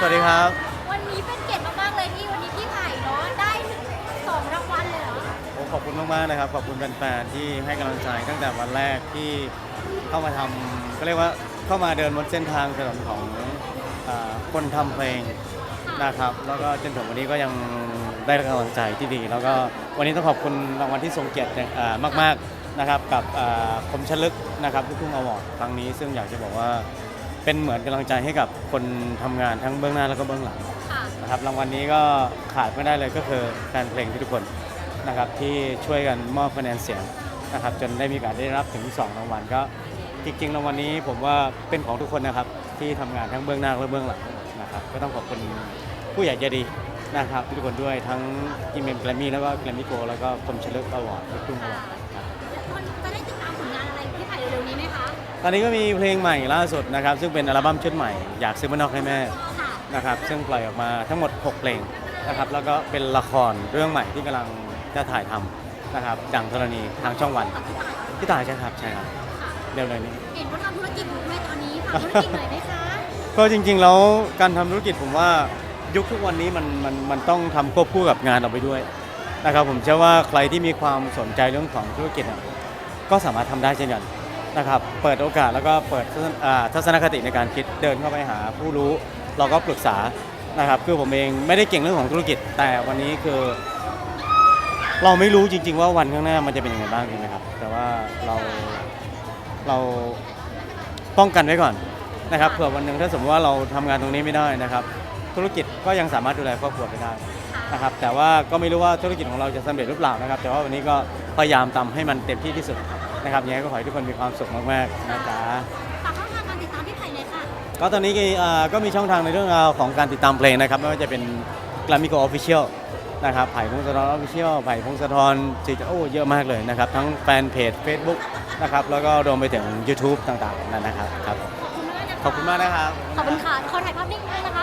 สวัสดีครับ วันนี้เป็นเกียรติมากๆเลยที่วันนี้พี่ไผ่เนาะได้ถึงสองรางวัลเลยเหรอผมขอบคุณมากๆนะครับ ขอบคุณแฟนๆที่ให้กำลังใจตั้งแต่วันแรกที่เข้ามาทำก็เรียกว่าเข้ามาเดินบนเส้นทางถนนของอาคนทำเพลงนะครับ แล้วก็จนถึงวันนี้ก็ยังได้กำลังใจที่ดี แล้วก็วันนี้ต้องขอบคุณรางวัลที่ทรงเกียรติอ่ามากๆนะครับกับอ่าคมชลึกนะครับลูกทุ่งอวอร์ดครั้งนี้ซึ่งอยากจะบอกว่า เป็นเหมือนกำลังใจให้กับคนทำงานทั้งเบื้องหน้าแล้วก็เบื้องหลังค่ะ นะครับรางวัลนี้ก็ขาดไม่ได้เลยก็คือแฟนเพลงทุกคนนะครับที่ช่วยกันมอบคะแนนเสียงนะครับจนได้มีโอกาสได้รับถึง 2 รางวัลก็จริงๆรางวัลนี้ผมว่าเป็นของทุกคนนะครับที่ทำงานทั้งเบื้องหน้าและเบื้องหลังนะครับก็ต้องขอบคุณผู้ใหญ่ใจดีนะครับทุกคนด้วยทั้งกิมเมนแกรมมี่แล้วก็แกรมมี่โกแล้วก็คมเฉลิมอวอร์ดลูกทุ่งอวอร์ด ตอนนี้ก็มีเพลงใหม่ล่าสุดนะครับ ซึ่งเป็นอัลบั้มชุดใหม่อยากซื้อมานอกให้แม่ค่ะนะครับ ซึ่งปล่อยออกมาทั้งหมด 6 เพลงนะครับ แล้วก็เป็นละครเรื่องใหม่ที่กำลังจะถ่ายทำนะครับ ดังธรณีทางช่องวันกับพี่ไผ่พี่ตายใช่ครับใช่ครับค่ะเร็วๆนี้ เห็นว่าทำธุรกิจอยู่ด้วยตอนนี้ฝากธุรกิจหน่อยไหมคะก็จริงๆแล้วการทำธุรกิจผมว่ายุคทุกวันนี้มันมันมันต้องทำควบคู่กับงานออกไปด้วยนะครับ ผมเชื่อว่าใครที่มีความสนใจเรื่องของธุรกิจอะก็สามารถทำได้เช่นกัน นะครับเปิดโอกาสแล้วก็เปิดทัศนคติในการคิดเดินเข้าไปหาผู้รู้ เราก็ปรึกษานะครับคือผมเองไม่ได้เก่งเรื่องของธุรกิจ แต่วันนี้คือเราไม่รู้จริง ๆ ว่าวันข้างหน้ามันจะเป็นยังไงบ้างจริงไหมครับ แต่ว่าเราเราป้องกันไว้ก่อนนะครับเผื่อวันหนึ่งถ้าสมมติว่าเราทำงานตรงนี้ไม่ได้นะครับ ธุรกิจก็ยังสามารถดูแลครอบครัวไปได้นะครับ แต่ว่าก็ไม่รู้ว่าธุรกิจของเราจะสำเร็จหรือเปล่านะครับ แต่ว่าวันนี้ก็พยายามทำให้มันเต็มที่ที่สุด นะครับยังไงก็ขอให้ทุกคนมีความสุขมากๆนะจ๊ะฝากช่องทางการติดตามพี่ไผ่หน่อยค่ะ ก็ตอนนี้ก็อ่าก็มีช่องทางในเรื่องราวของการติดตามเพลงนะครับไม่ว่าจะเป็น g l a m i c o Official นะครับไผ่พงศธร Official ไผ่พงศธรจิตโอ้เยอะมากเลยนะครับ ทั้งแฟนเพจ Facebook นะครับแล้วก็รวมไปถึง YouTube ต่างๆนั่นนะครับครับ ขอบคุณมากนะคะขอบคุณมากนะครับ ขอบคุณค่ะขอถ่ายภาพนิ่งด้วยนะคะ